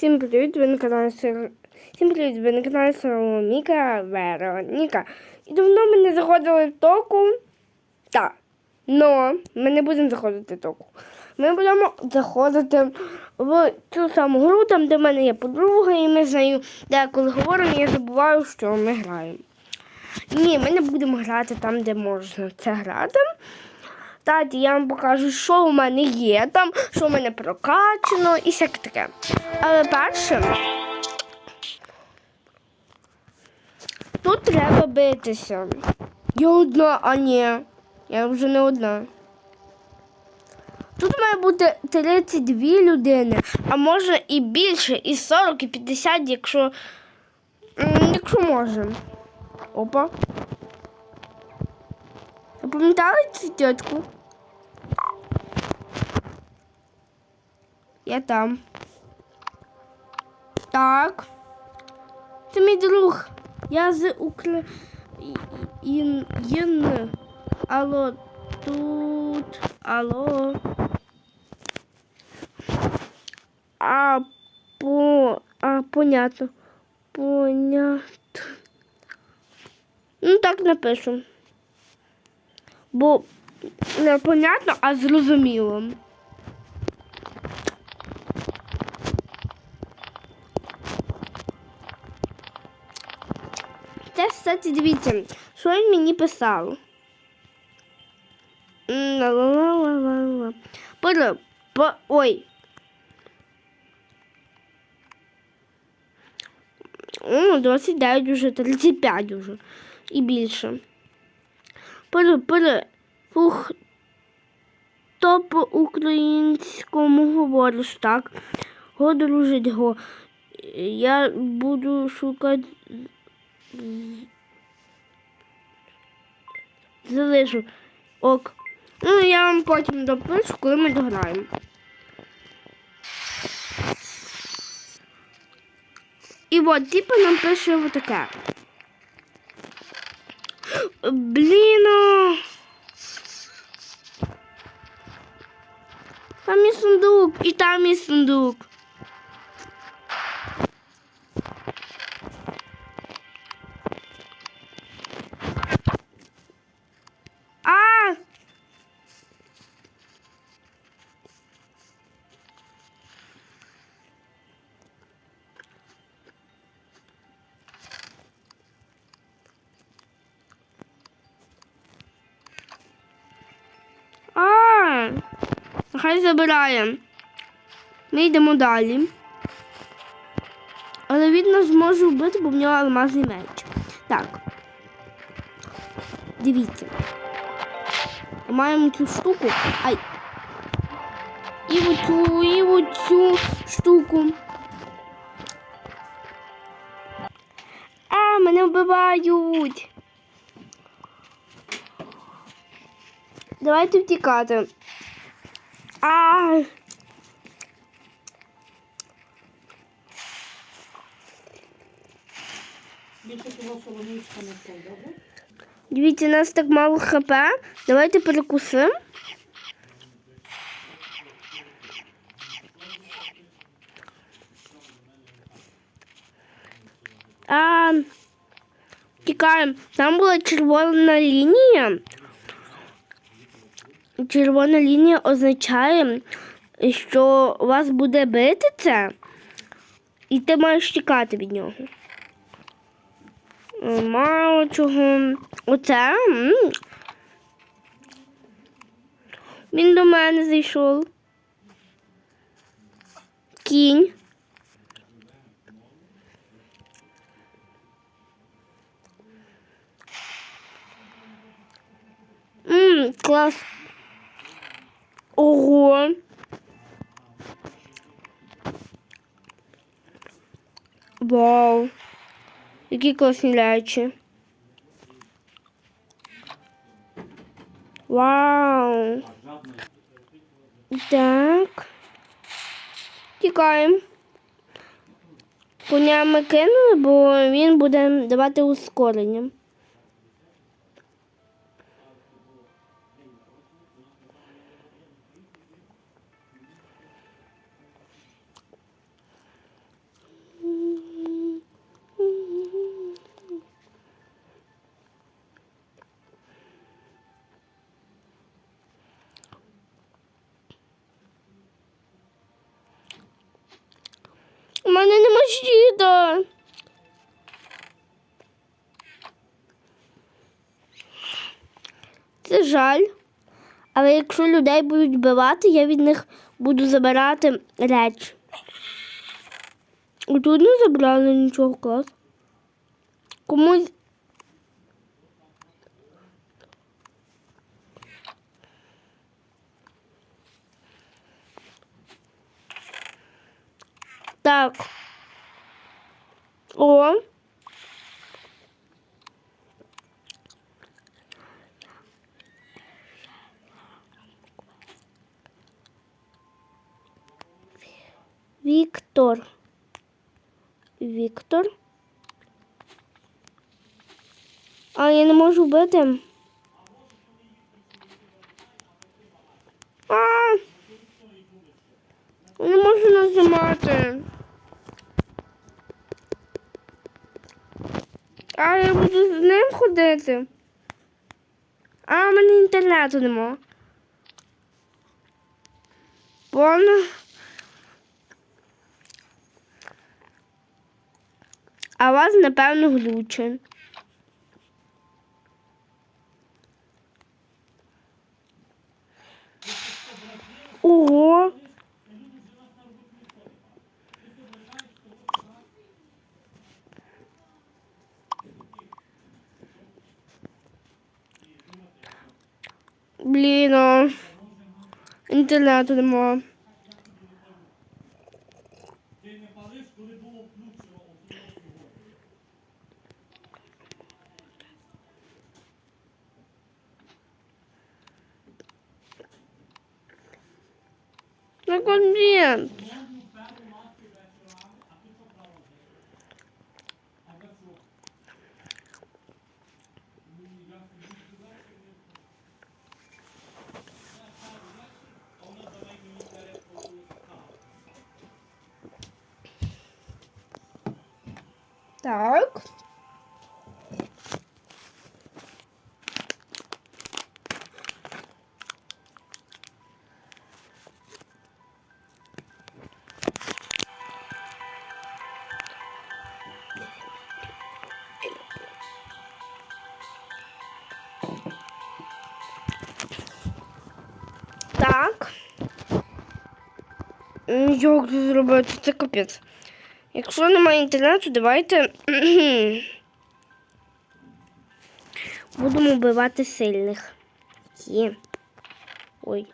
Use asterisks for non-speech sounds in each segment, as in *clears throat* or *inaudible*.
Всім привіт, ви на каналі Сир... Всім привіт, ви на каналі Соломіка Вероніка. І давно ми не заходили в току. Так. Но ми не будемо заходити в току. Ми будемо заходити в цю саму гру, там, де в мене є подруга, і ми з нею деколи говоримо, і я забуваю, що ми граємо. Ні, ми не будемо грати там, де можна це грати. Таті, я вам покажу, що у мене є там, що у мене прокачано і всяке таке. Але перше, тут треба битися. Я одна, а ні. Я вже не одна. Тут має бути 32 людини, а може і більше, і 40, і 50, якщо, якщо можемо. Опа. Ви пам'ятали цю тітку? Я там. Так. Це мій друг. Я з Украї... Ін... Ін... Алло, тут. Алло. А, по... А, понятно. Понятно. Ну, так напишу. Бо не понятно, а зрозуміло. Кстати, дивіться, що він мені писав. Пора- по- Ой. О, 29 уже, 35 уже. І більше. Пере, пере, фух, то по українському говориш так. Го дружить го. Я буду шукати. Залишу. Ок. Ну, я вам потім допишу, коли ми дограємо. І от, типу, нам пише отаке. Блін. а. Там є сундук, і там є сундук. Хай забирає. Ми йдемо далі. Але він нас зможе вбити, бо в нього алмазний меч. Так. Дивіться. Маємо цю штуку. Ай. І оцю, і оцю штуку. А, мене вбивають. Давайте втікати. А. Більше того, що вони не це, добре? Дивіться, у нас так мало хп. Давайте перекусимо. А, тікаємо. Там була червона лінія. Червона лінія означає, що вас буде бити це, і ти маєш тікати від нього. Мало чого. Оце. Він до мене зайшов. Кінь. Клас. Ого. Вау. Які класні речі. Вау. Так. Тікаємо. Коня ми кинули, бо він буде давати ускорення. Нема. Це жаль. Але якщо людей будуть вбивати, я від них буду забирати речі. Тут не забрали нічого клас. Комусь. Так. О. Віктор. Віктор. А, я не можу вбити. А! Не можу нажимати. А я буду з ним ходити. А, в мене інтернету нема. Вон. А вас, напевно, глюче. Ого. Блін, а. інтернету нема. На конвент. Так. Так. Як зробити? Це капець. Якщо немає інтернету, давайте *clears throat* будемо вбивати сильних. Є. Ой.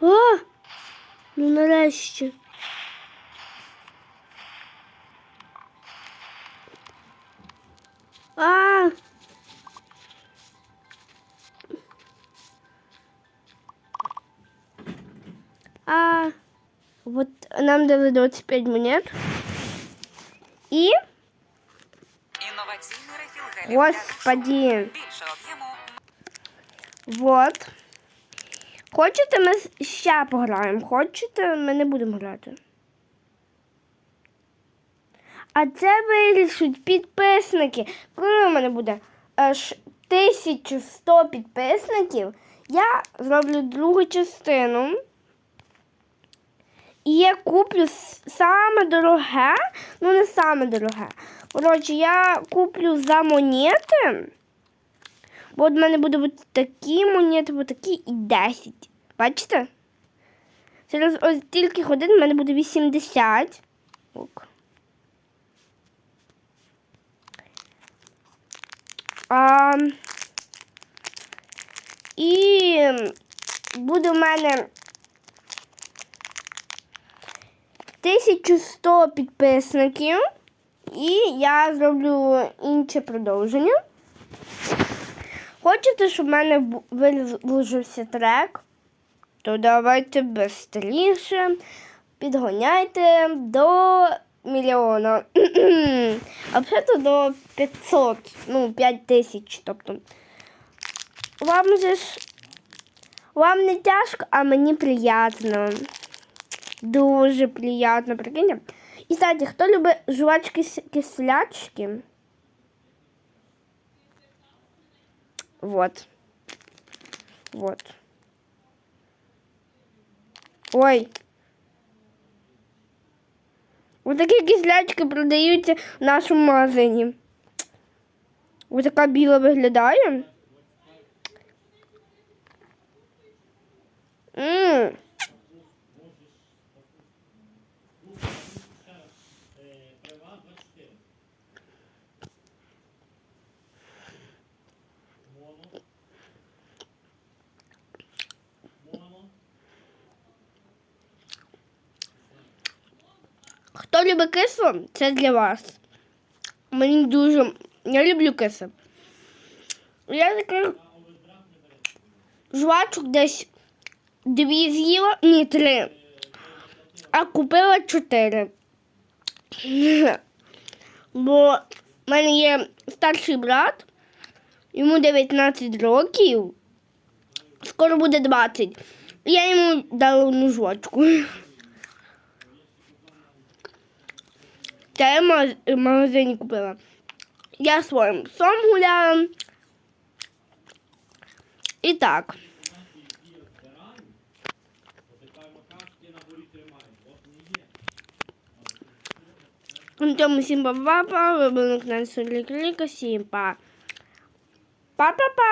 А! Ну нарешті. А! А! Вот нам дали 25 монет. І, господи, вот. Хочете, ми ще пограємо? Хочете, ми не будемо грати. А це вирішуть підписники. Коли у мене буде аж 1100 підписників, я зроблю другу частину. І я куплю саме дороге, ну не саме дороге. Коротше, я куплю за монети. Бо от в мене буде от такі монети, от такі і 10. Бачите? Через ось тільки годин в мене буде 80. Ок. А, і буде в мене 1100 підписників. І я зроблю інше продовження. Хочете, щоб в мене виложився трек? То давайте швидше підгоняйте до мільйона. *clears throat* *clears throat* А взагалі до 500, ну, 5 тисяч. Тобто. Вам же ж вам не тяжко, а мені приємно. Дуже приємно, прикиньте. І, кстати, хто любить жувачки с- кислячки? Вот. Вот. Ой. Ось такі кислячки продаються в нашому магазині. Ось така біла виглядає. Ммм. Хто любить кисло, це для вас. Мені дуже. Я люблю кисло. Я таких жвачок десь дві з'їла, ні, три. А купила чотири. Бо в мене є старший брат, йому 19 років, скоро буде 20. Я йому дала одну жвачку. Я в магазині купила. Я своїм псом гуляла. І так. На цьому всім на каналі Солі Кліка. Па-па-па.